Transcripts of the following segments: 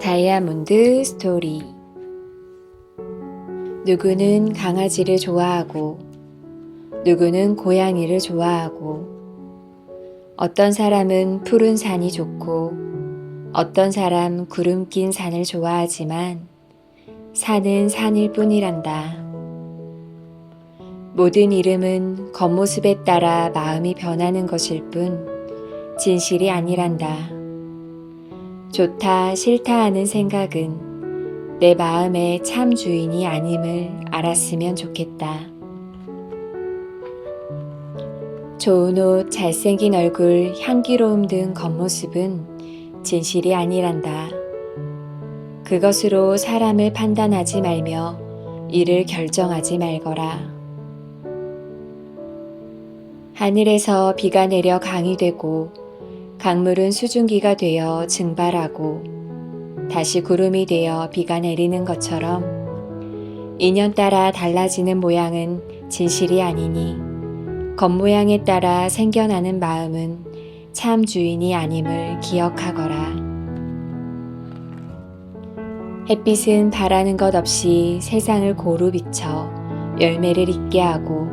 다이아몬드 스토리 누구는 강아지를 좋아하고 누구는 고양이를 좋아하고 어떤 사람은 푸른 산이 좋고 어떤 사람 구름 낀 산을 좋아하지만 산은 산일 뿐이란다. 모든 이름은 겉모습에 따라 마음이 변하는 것일 뿐 진실이 아니란다. 좋다, 싫다 하는 생각은 내 마음의 참 주인이 아님을 알았으면 좋겠다. 좋은 옷, 잘생긴 얼굴, 향기로움 등 겉모습은 진실이 아니란다. 그것으로 사람을 판단하지 말며 이를 결정하지 말거라. 하늘에서 비가 내려 강이 되고 강물은 수증기가 되어 증발하고 다시 구름이 되어 비가 내리는 것처럼 인연 따라 달라지는 모양은 진실이 아니니 겉모양에 따라 생겨나는 마음은 참 주인이 아님을 기억하거라. 햇빛은 바라는 것 없이 세상을 고루 비쳐 열매를 잇게 하고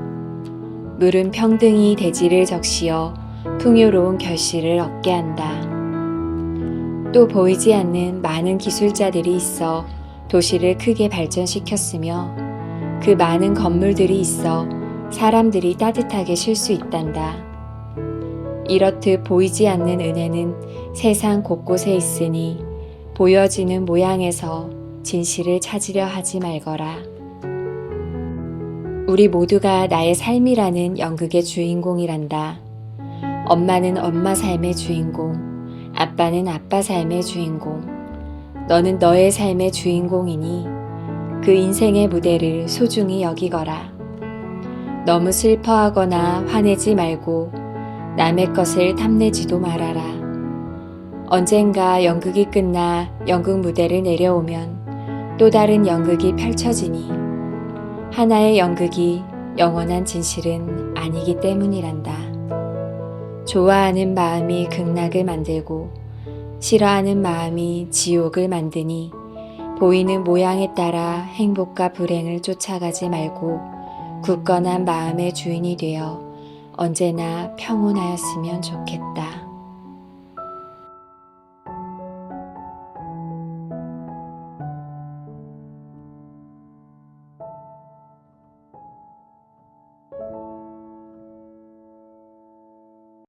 물은 평등히 대지를 적시어 풍요로운 결실을 얻게 한다. 또 보이지 않는 많은 기술자들이 있어 도시를 크게 발전시켰으며 그 많은 건물들이 있어 사람들이 따뜻하게 쉴 수 있단다. 이렇듯 보이지 않는 은혜는 세상 곳곳에 있으니 보여지는 모양에서 진실을 찾으려 하지 말거라. 우리 모두가 나의 삶이라는 연극의 주인공이란다. 엄마는 엄마 삶의 주인공, 아빠는 아빠 삶의 주인공, 너는 너의 삶의 주인공이니 그 인생의 무대를 소중히 여기거라. 너무 슬퍼하거나 화내지 말고 남의 것을 탐내지도 말아라. 언젠가 연극이 끝나 연극 무대를 내려오면 또 다른 연극이 펼쳐지니 하나의 연극이 영원한 진실은 아니기 때문이란다. 좋아하는 마음이 극락을 만들고 싫어하는 마음이 지옥을 만드니 보이는 모양에 따라 행복과 불행을 쫓아가지 말고 굳건한 마음의 주인이 되어 언제나 평온하였으면 좋겠다.